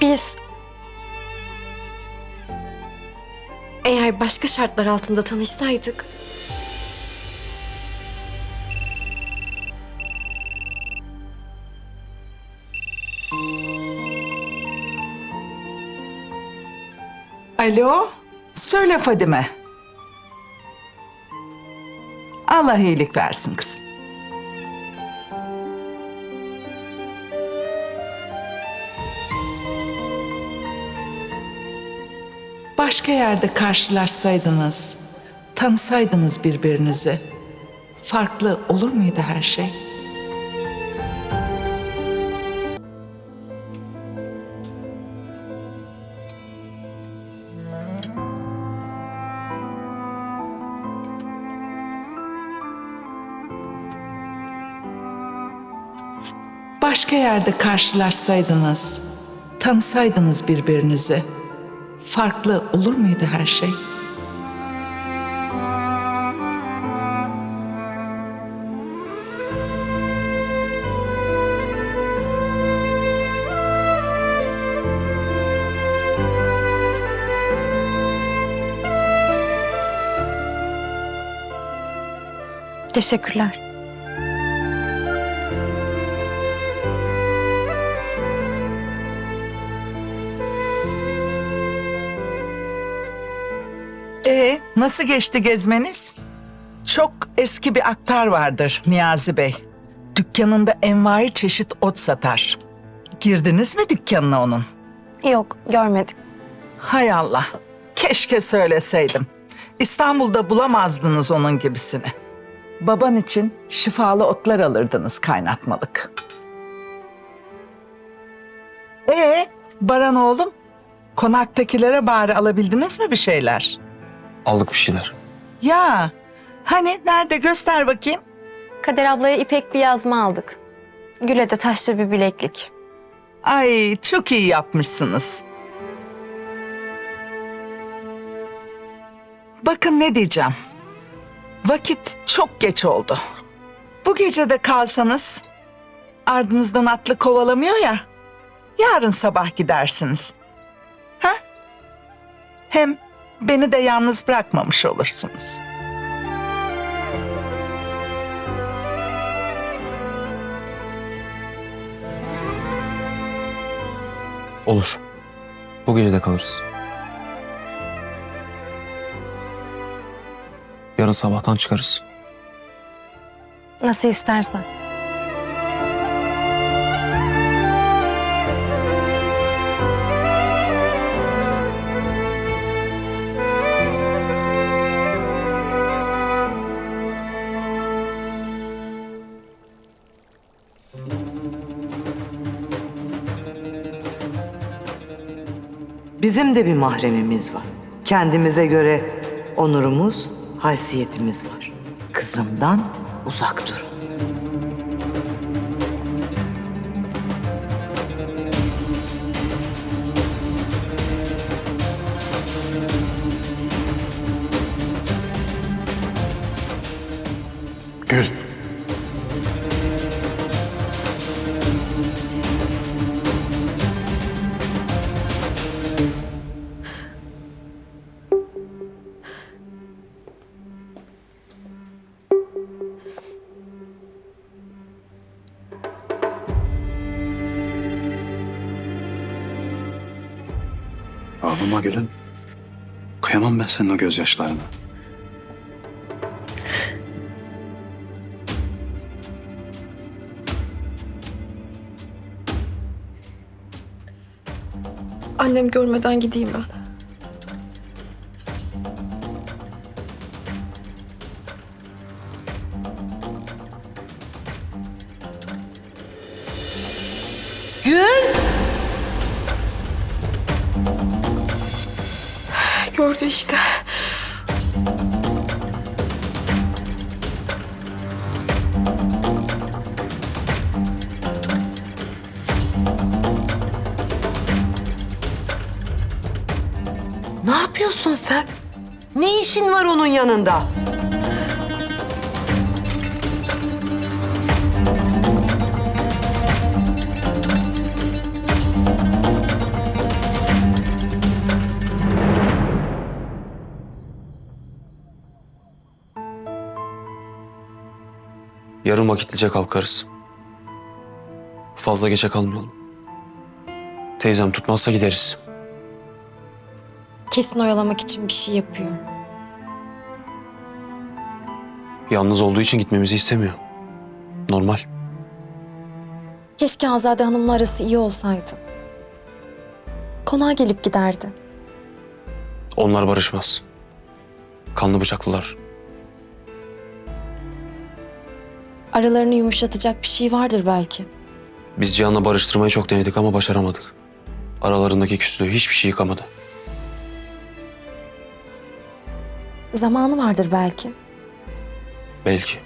Biz... Eğer başka şartlar altında tanışsaydık... Alo, söyle Fadime. Allah iyilik versin kızım. Başka yerde karşılaşsaydınız, tanısaydınız birbirinizi, farklı olur muydu her şey? Başka yerde karşılaşsaydınız, tanısaydınız birbirinizi, farklı olur muydu her şey? Teşekkürler. Ee, nasıl geçti gezmeniz? Çok eski bir aktar vardır Niyazi Bey. Dükkanında envai çeşit ot satar. Girdiniz mi dükkanına onun? Yok, görmedik. Hay Allah. Keşke söyleseydim. İstanbul'da bulamazdınız onun gibisini. Baban için şifalı otlar alırdınız kaynatmalık. Ee, Baran oğlum, konaktakilere bari alabildiniz mi bir şeyler? Aldık bir şeyler. Ya, hani nerede göster bakayım. Kader ablaya ipek bir yazma aldık. Gül'e de taşlı bir bileklik. Ay çok iyi yapmışsınız. Bakın ne diyeceğim. Vakit çok geç oldu. Bu gece de kalsanız ardınızdan atlı kovalamıyor ya. Yarın sabah gidersiniz. Ha? Hem beni de yalnız bırakmamış olursunuz. Olur. Bu gece de kalırız. Yarın sabahtan çıkarız. Nasıl istersen. Bizim de bir mahremimiz var. Kendimize göre onurumuz, haysiyetimiz var. Kızımdan uzak durun. Gül. Ağlama gülüm. Kıyamam ben senin o gözyaşlarına. Annem görmeden gideyim ben. Gördü işte. Ne yapıyorsun sen? Ne işin var onun yanında? Yarın vakitlice kalkarız. Fazla geçe kalmayalım. Teyzem tutmazsa gideriz. Kesin oyalamak için bir şey yapıyor. Yalnız olduğu için gitmemizi istemiyor. Normal. Keşke Azade Hanım'la arası iyi olsaydı. Konağa gelip giderdi. Onlar barışmaz. Kanlı bıçaklılar. Aralarını yumuşatacak bir şey vardır belki. Biz Cihan'la barıştırmayı çok denedik ama başaramadık. Aralarındaki küslüğü hiçbir şey yıkamadı. Zamanı vardır belki. Belki.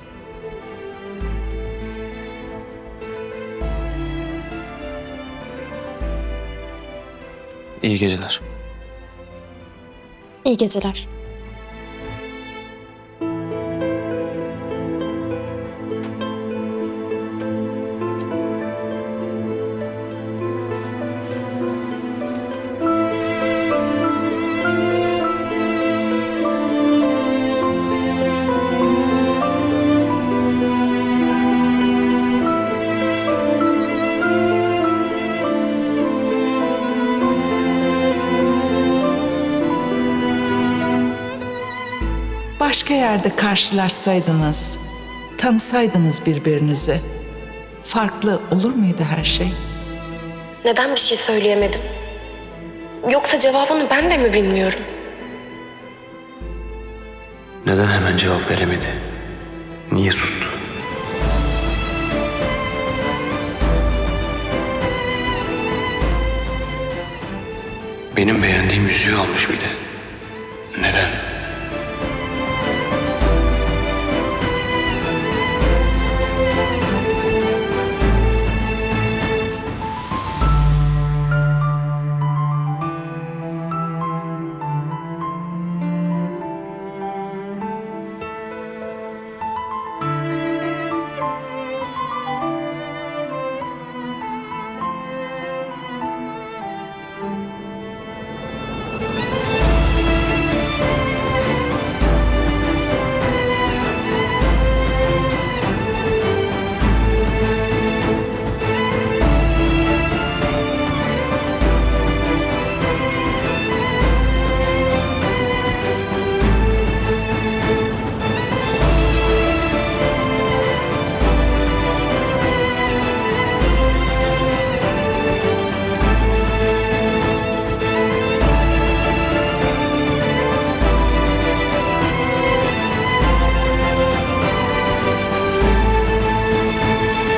İyi geceler. İyi geceler. Başka yerde karşılaşsaydınız, tanısaydınız birbirinizi. Farklı olur muydu her şey? Neden bir şey söyleyemedim? Yoksa cevabını ben de mi bilmiyorum? Neden hemen cevap veremedi? Niye sustu? Benim beğendiğim yüzüğü almış bir de.